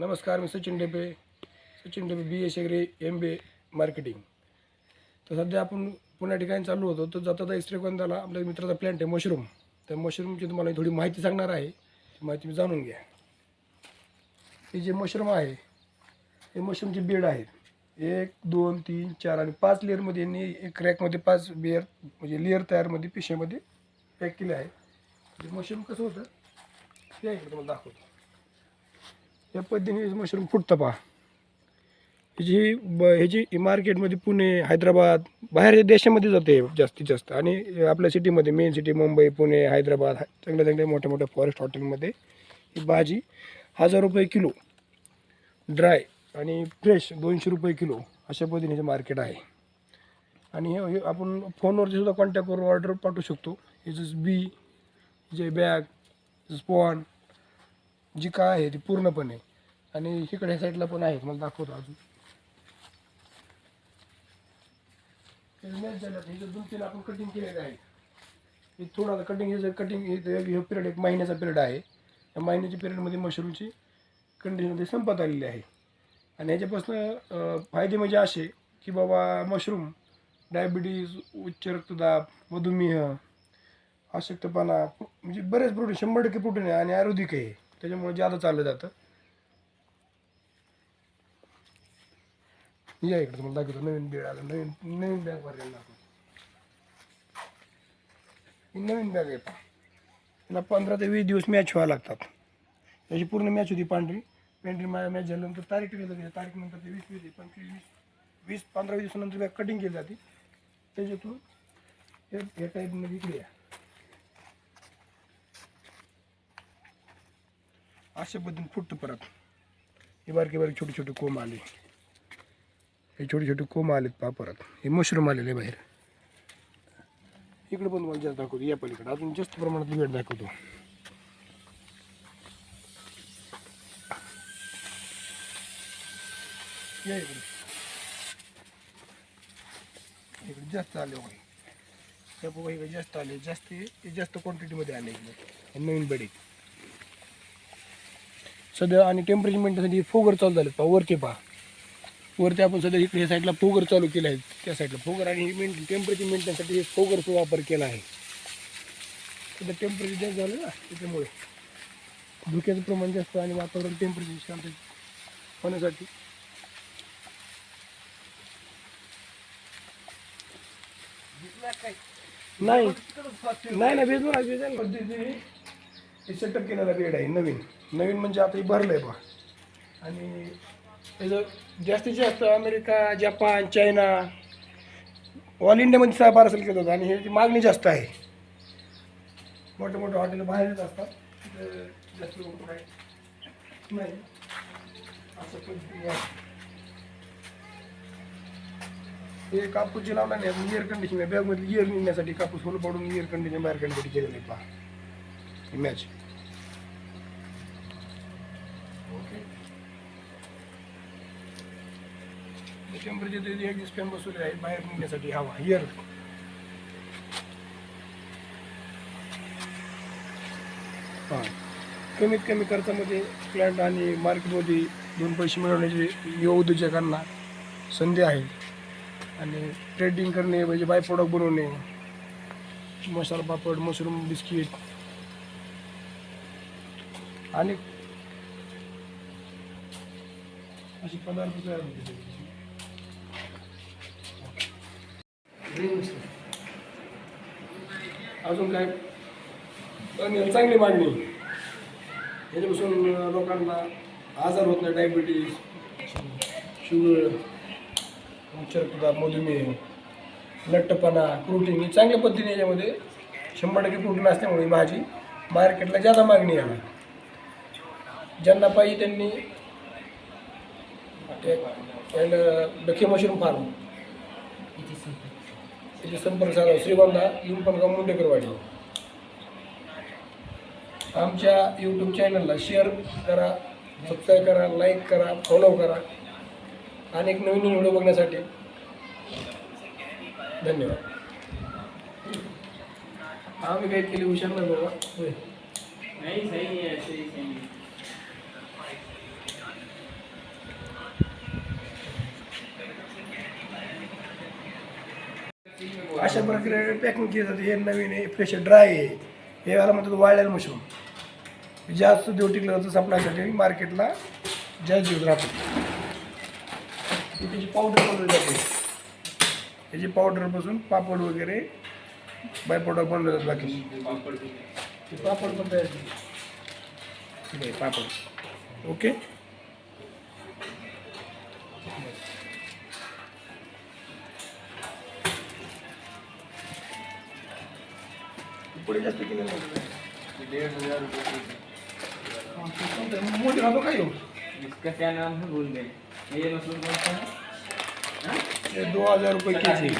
नमस्कार मी Sachin Depe Sachin Depe B. S Shegare M B A marketing तर सध्या आपण पुण्या ठिकाणी चालू होतो. तर जाता जाता श्रीगोंदाला आपल्या मित्राचा प्लॅन्ट आहे मशरूम त्या मशरूमची तुम्हाला थोडी माहिती सांगणार आहे. ती माहिती मी जाणून घ्या. हे जे मशरूम आहे हे मशरूमचे बेड आहेत. एक दोन तीन चार आणि पाच लेअरमध्ये यांनी एक रॅकमध्ये पाच बिअर म्हणजे लेअर तयारमध्ये पिशेमध्ये पॅक केले आहे मशरूम कसं होतं? ते आहे तुम्हाला दाखवतो. या पद्धतीने मशरूम फुटतं पहा. ह्याची ब ह्याची मार्केटमध्ये पुणे हैदराबाद बाहेर देशामध्ये जाते जास्तीत जास्त. आणि आपल्या सिटीमध्ये मेन सिटी मुंबई पुणे हैदराबाद हा- चांगल्या चांगल्या मोठ्या मोठ्या फॉरेस्ट हॉटेलमध्ये ही भाजी हजार रुपये किलो. ड्राय आणि फ्रेश दोनशे रुपये किलो अशा पद्धतीने मार्केट आहे. आणि हे आपण फोनवरती सुद्धा कॉन्टॅक्ट करून ऑर्डर पाठवू शकतो. याचं बी जे बॅग स्पॉन जी काय आहे ती पूर्णपणे. आणि इकडे साईडला पण आहे मला दाखवतो अजून. हे झालं. हे दोन तीन आपण कटिंग केलेलं आहे. हे थोडं कटिंग कटिंग हे पिरियड एक महिन्याचा पिरियड आहे. या महिन्याच्या पिरियडमध्ये मशरूमची कंडिशनमध्ये संपत आलेली आहे. आणि ह्याच्यापासून फायदे म्हणजे असे की बाबा मशरूम डायबिटीज उच्च रक्तदाब मधुमेह अशक्तपणा म्हणजे बरेच प्रोटीन शंभर टक्के प्रोटीन आहे आणि आयुर्वेदिक आहे. त्याच्यामुळे जादा चाललं जातं. या इकडे तुम्हाला दाखवतो. नवीन बेड आलं. नवीन नवीन बॅग भरलेलं दाखवतो. ही नवीन बॅग आहे पहा. पंधरा ते वीस दिवस मॅच व्हायला लागतात. त्याची पूर्ण मॅच होती पांढरी. पेंढरी मॅच झाल्यानंतर तारीख ठेवली जाते तारीखनंतर ते वीस वीस पंचवीस वीस वीस पंधरा वीस दिवसानंतर बॅग कटिंग केली जाते. त्याच्यातून हे या टाईपमध्ये इकडे या. अशा पद्धतीने फुटतं परत. हे बारके बारकी छोटे छोटे कोंब आले. हे छोटे छोटे कोंब आलेत पहा परत. हे मशरूम आलेले बाहेर. इकडे पण तुम्हाला जास्त दाखवतो. या पलीकडे. जास्त प्रमाणात वेळ दाखवतो. या जास्त आले जास्त जास्त नवीन बेड. सध्या टेम्परेचर मेंटेनसाठी फोगर चालू झाले पहा. वरचे पहा. वरती आपण सध्या इकडे ह्या साईडला फोगर चालू केला आहे त्या साईडला फोगर आणि मेंट टेम्परेचर मेंटेनसाठी हे फोगरचा वापर केला आहे. सध्या टेम्परेचर जास्त झालं ना त्याच्यामुळे धुक्याचं प्रमाण जास्त आणि वातावरण टेम्परेचर शांत होण्यासाठी. नाही. नाही नाही भेजू ना भेजेल हे सेटअप केलेला बेड आहे नवीन. नवीन म्हणजे आता हे भरलं आहे बा आणि त्याचं जास्तीत जास्त अमेरिका जपान चायना ऑल इंडियामध्ये सहा पार्सल केलं होतं आणि ह्याची मागणी जास्त आहे मोठे मोठे हॉटेल बाहेरच असतात जास्त लोक नाही असं हे कापूस जे लावला नाही एअर कंडिशन आहे बॅगमध्ये इयर निघण्यासाठी कापूस होल पाडून इयर कंडिशन बाहेर कंडिशन केलेलं आहे पहा मॅच म्हणजे टेम्परेचर एक फॅन बसवले आहे बाहेर निघण्यासाठी हवा. इयर हां. कमीत कमी खर्चामध्ये प्लॅन्ट आणि मार्केटमध्ये दोन पैसे मिळवण्याची युवा उद्योजकांना संधी आहे. आणि ट्रेडिंग करणे म्हणजे बाय प्रोडक्ट बनवणे मसाला पापड मशरूम बिस्किट आणि असे पदार्थ तयार होते. अजून काय? आणि चांगली मागणी याच्यापासून लोकांना आजार होत नाही डायबिटीज शुगर उच्चरक्तदाब मधुमेह लठ्ठपणा प्रोटीन ही चांगल्या पद्धतीने याच्यामध्ये शंभर टक्के प्रोटीन असल्यामुळे भाजी मार्केटला जादा मागणी आहे. ज्यांना पाहिजे त्यांनी डखे मशरूम फार्म तिथे संपर्क साधा श्रीगोंदा युंपणगाव मुंडेकरवाडी आमच्या यूट्यूब चॅनलला शेअर करा सबस्क्राईब करा लाईक करा फॉलो करा. आणि एक नवीन व्हिडिओ बघण्यासाठी धन्यवाद. आम्ही काही केली हुशार नाही बाबा होय नहीं सही है सही सही है अशा प्रकारे पॅकिंग केली जाते. हे नवीन आहे फ्रेश ड्राय आहे. हे याला म्हणतात वाळलेलं मशरूम जास्त दिवस टिकलं जातं संपण्यासाठी मार्केटला जास्त दिवस राहतो. त्याची पावडर बनवली जाते. त्याची पावडरपासून पापड वगैरे बाय प्रोडक्ट बनवले जातात बाकी. ते पापड पण तयार पापड. ओके पुढे जास्त केलं नाही? हां, ते कोणतं? मोठी राहतो काय हो इसका क्या नाम है? भूल गए ये मशरूम कौन सा है हे दो हजार रुपये के जी